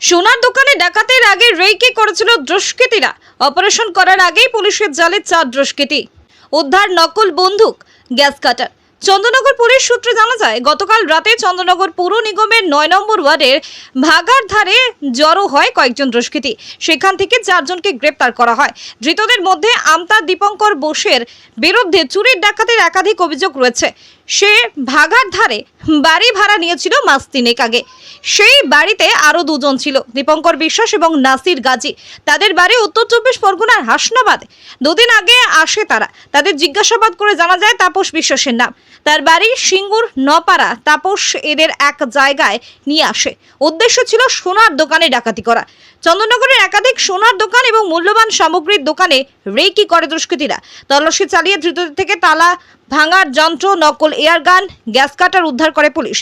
সোনার দোকানে ডাকাতের আগে রেইকে করেছিল দুষ্কৃতীরা। অপারেশন করার আগেই পুলিশের জালে চার দুষ্কৃতী। উদ্ধার নকল বন্দুক, গ্যাস কাটার। চন্দ্রনগর পুলিশ সূত্রে জানা যায়, গতকাল রাতে চন্দ্রনগর পৌর নিগমের নয় নম্বর ওয়ার্ডের ভাগার ধারে জড়ো হয় কয়েকজন দুষ্কৃতী। সেখান থেকে চারজনকে গ্রেপ্তার করা হয়। ধৃতদের মধ্যে আমতা দীপঙ্কর বোসের বিরুদ্ধে চুরির ডাকাতের একাধিক অভিযোগ রয়েছে। সে ভাগার ধারে বাড়ি ভাড়া নিয়েছিল মাস তিনেক আগে। সেই বাড়িতে আরও দুজন ছিল, দীপঙ্কর বিশ্বাস এবং নাসির গাজী। তাদের বাড়ি উত্তর চব্বিশ পরগনার হাসনাবাদ। দুদিন আগে আসে তারা। তাদের জিজ্ঞাসাবাদ করে জানা যায় তাপস বিশ্বাসের নাম। তার বাড়ি সিঙ্গুর নপাড়া। তাপস এদের এক জায়গায় নিয়ে আসে। উদ্দেশ্য ছিল সোনার দোকানে ডাকাতি করা। চন্দননগরের একাধিক সোনার দোকান এবং মূল্যবান সামগ্রীর দোকানে রেকি করে দুষ্কৃতীরা। তল্লাশি চালিয়ে ধৃতদের থেকে তালা ভাঙার যন্ত্র নকল এয়ারগান গ্যাস কাটার উদ্ধার করে পুলিশ।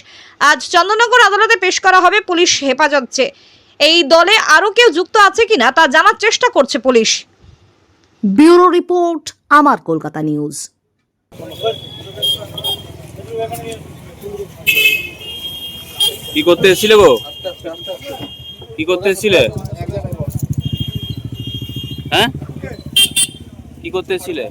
আজ চন্দননগর আদালতে পেশ করা হবে পুলিশ হেফাজত চেয়ে। এই দলে আরও কেউ যুক্ত আছে কিনা তা জানার চেষ্টা করছে পুলিশ। ব্যুরো রিপোর্ট আমার কলকাতা নিউজ। কি করতে এসেছিলে গো? কি করতে এসেছিলে? হ্যাঁ? কি করতে এসেছিলে?